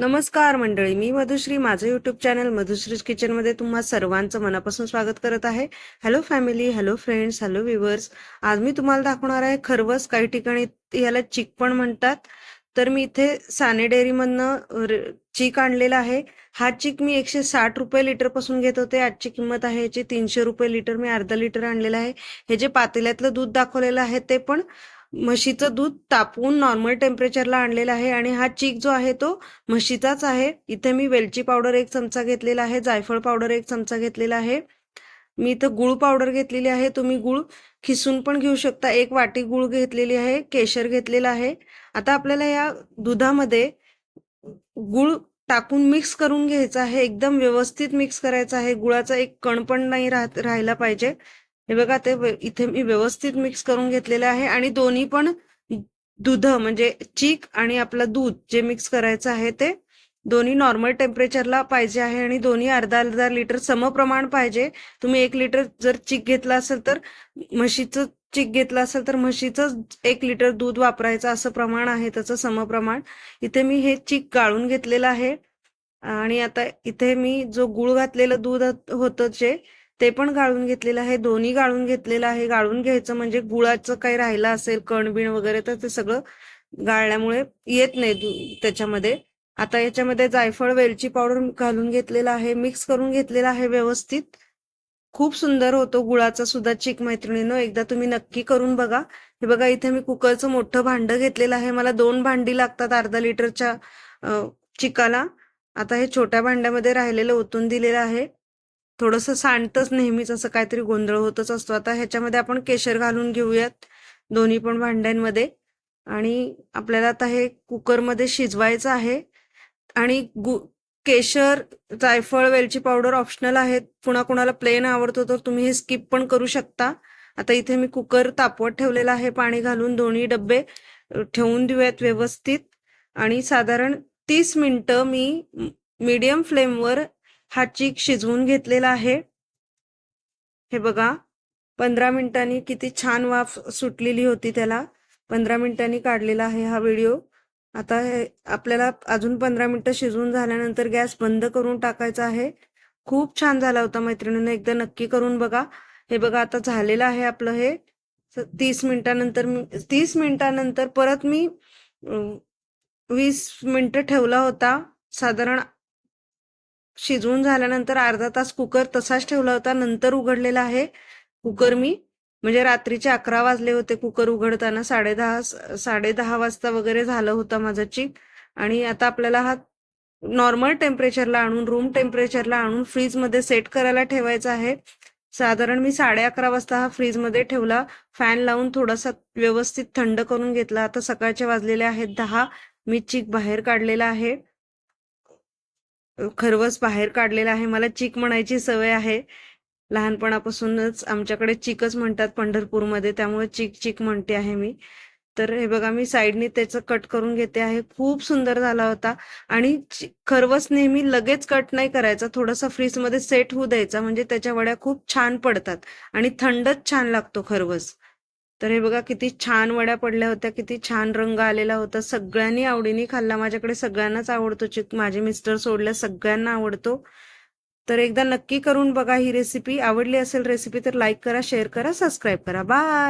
नमस्कार मंडळी मी मधुश्री. माझं युट्यूब चॅनल मधुश्रीज किचनमध्ये तुम्हा सर्वांचं मनापासून स्वागत करत आहे. Hello family hello friends hello viewers आज मी तुम्हाला दाखवणार आहे खरवस. काही ठिकाणी याला चिक पण म्हणतात. तर मी इथे साने डेअरीमधनं चीक आणलेला आहे. हा चीक मी एकशे साठ रुपये लिटरपासून घेत होते. आजची किंमत आहे याची तीनशे रुपये लिटर मी अर्धा लिटर आणलेलं आहे. हे जे पातेल्यातलं दूध दाखवलेलं आहे ते पण म्हशीचं दूध तापवून नॉर्मल टेम्परेचरला आणलेलं आहे आणि हा चीक जो आहे तो म्हशीचाच आहे. इथे मी वेलची पावडर एक चमचा घेतलेला आहे जायफळ पावडर एक चमचा घेतलेला आहे. मी इथं गुळ पावडर घेतलेली आहे. तुम्ही गुळ खिसून पण घेऊ शकता. एक वाटी गुळ घेतलेली आहे केशर घेतलेला आहे. आता आपल्याला या दुधामध्ये गुळ टाकून मिक्स करून घ्यायचं आहे. एकदम व्यवस्थित मिक्स करायचं आहे. गुळाचा एक कण पण नाही राहत राहायला पाहिजे. हे बघा ते इथे मी व्यवस्थित मिक्स करून घेतलेलं आहे आणि दोन्ही पण दुध म्हणजे चीक आणि आपलं दूध जे मिक्स करायचं आहे ते दोन्ही नॉर्मल टेम्परेचरला पाहिजे आहे आणि दोन्ही अर्धा अर्धा लिटर समप्रमाण पाहिजे. तुम्ही एक लिटर जर चीक घेतला असेल तर म्हशीचं चीक घेतलं असेल तर म्हशीचं एक लिटर दूध वापरायचं असं प्रमाण आहे त्याचं समप्रमाण इथे मी हे चीक गाळून घेतलेलं आहे. आणि आता इथे मी जो गुळ घातलेलं दूध होतं जे ते पण गाळून घेतलेलं आहे दोन्ही गाळून घेतलेलं आहे. गाळून घ्यायचं म्हणजे गुळाचं काही राहिलं असेल कणबिण वगैरे तर ते सगळं गाळल्यामुळे येत नाही त्याच्यामध्ये. आता याच्यामध्ये जायफळ वेलची पावडर घालून घेतलेला आहे मिक्स करून घेतलेला आहे व्यवस्थित. खूप सुंदर होतो गुळाचा सुद्धा चिक मैत्रिणीनं एकदा तुम्ही नक्की करून बघा. हे बघा इथे मी कुकरचं मोठं भांड घेतलेलं आहे. मला दोन भांडी लागतात अर्धा लिटरच्या चिकाला. आता हे छोट्या भांड्यामध्ये राहिलेलं ओतून दिलेलं आहे. थोडंसं सांडतंच नेहमीच असं काहीतरी गोंधळ होतच असतो. आता ह्याच्यामध्ये आपण केशर घालून घेऊयात दोन्ही पण भांड्यांमध्ये. आणि आपल्याला आता हे कुकरमध्ये शिजवायचं आहे. आणि गु केशर जायफळ वेलची पावडर ऑप्शनल आहेत. पुन्हा कुणाला प्लेन आवडतो तर तुम्ही हे स्किप पण करू शकता. आता इथे मी कुकर तापवत ठेवलेला आहे. पाणी घालून दोन्ही डबे ठेवून देऊयात व्यवस्थित. आणि साधारण तीस मिनटं मी मीडियम फ्लेमवर हा चीक शिजवून घेतलेला आहे. हे बघा पंधरा मिनिटांनी किती छान वाफ सुटलेली होती त्याला. पंधरा मिनिटांनी काढलेला आहे हा व्हिडिओ. आता हे आपल्याला अजून पंधरा मिनिटं शिजवून झाल्यानंतर गॅस बंद करून टाकायचा आहे. खूप छान झाला होता मैत्रिणीनं एकदा नक्की करून बघा. हे बघा आता झालेलं आहे आपलं हे. तीस मिनिटानंतर तीस मिनिटानंतर परत मी वीस मिनिटं ठेवला होता. साधारण शिजवून झाल्यानंतर अर्धा तास कुकर तसाच ठेवला होता. नंतर उघडलेला आहे कुकर मी. म्हणजे रात्रीचे अकरा वाजले होते कुकर उघडताना. साडेदहा साडेदहा वाजता वगैरे झालं होतं माझं चिक आणि आता आपल्याला हा नॉर्मल टेम्परेचरला आणून रूम टेम्परेचरला आणून फ्रीजमध्ये सेट करायला ठेवायचा आहे. साधारण मी साडे अकरा वाजता हा फ्रीजमध्ये ठेवला. फॅन लावून थोडासा व्यवस्थित थंड करून घेतला. आता सकाळचे वाजलेले आहेत दहा. मी चिक बाहेर काढलेला आहे. खरवस बाहेर काढलेला आहे. मला चिक म्हणायची सवय आहे. लहानपणापासूनच आमच्याकडे चिकच म्हणतात पंढरपूरमध्ये. त्यामुळे चिक चिक म्हणते आहे मी. तर हे बघा मी साईडने त्याचं कट करून घेते आहे. खूप सुंदर झाला होता. आणि खरवस नेहमी लगेच कट नाही करायचा. थोडासा फ्रीजमध्ये सेट होऊ द्यायचा. म्हणजे त्याच्या वड्या खूप छान पडतात. आणि थंडच छान लागतो खरवस. तर हे बघा किती छान वड्या पडल्या होत्या किती छान रंग आलेला होता. सगळ्यांनी आवडीने खाल्ला. माझ्याकडे सगळ्यांनाच आवडतो चिक. माझे मिस्टर सोडल्या सगळ्यांना आवडतो. तर एकदा नक्की करून बघा ही रेसिपी आवडली असेल रेसिपी तर लाईक करा शेअर करा सबस्क्राईब करा. बाय